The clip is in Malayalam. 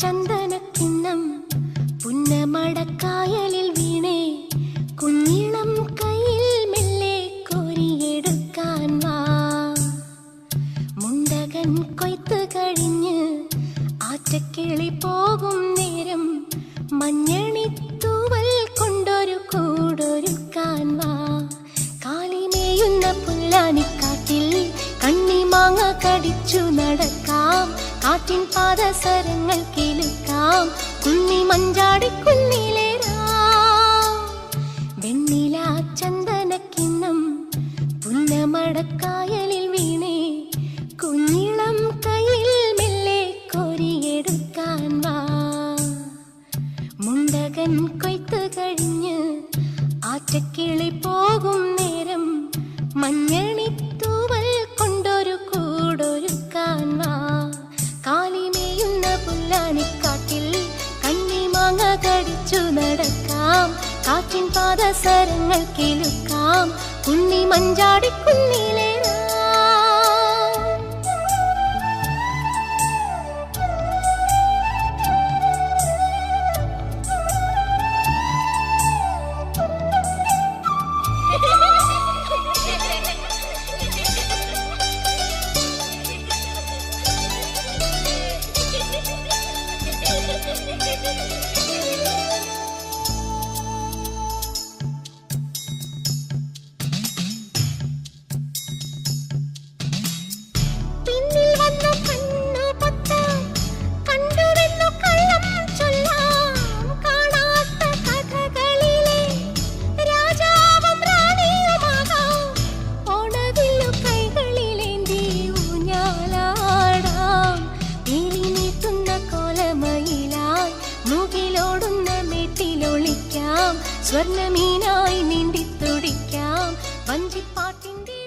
ചന്ദന പുന്നമടക്കായലിൽ വീണേ. കയ്യിൽ മുണ്ടകൻ ആറ്റക്കിളി പോകും നേരം കൊണ്ടൊരു കൂടൊരുക്കാൻ കടിച്ചു നടക്ക കാറ്റിൻ പാദസരങ്ങൾ കേൾക്കാം കുന്നി മഞ്ചാടി കുന്നിലേറാം വെണ്ണില ചന്ദനക്കിണ്ണം പുന്നമടക്കായലിൽ വീണേ. കുഞ്ഞിളം കയ്യിൽ മെല്ലെ കോരിയെടുക്കാൻ വാ. മുണ്ടകൻ കൊയ്ത്തു കഴിഞ്ഞ് ആറ്റക്കിളി പോകും നേരം മഞ്ഞണിത്തൂവൽ നടക്കാം കാറ്റിൻ പാദസരങ്ങൾ കേൾക്കാം കുന്നി മഞ്ചാടി കുന്നിലേറാം പിന്നിൽ സ്വർണമീനായി നീണ്ടിത്തുടിക്കാം വഞ്ചിപ്പാട്ടിന്റെ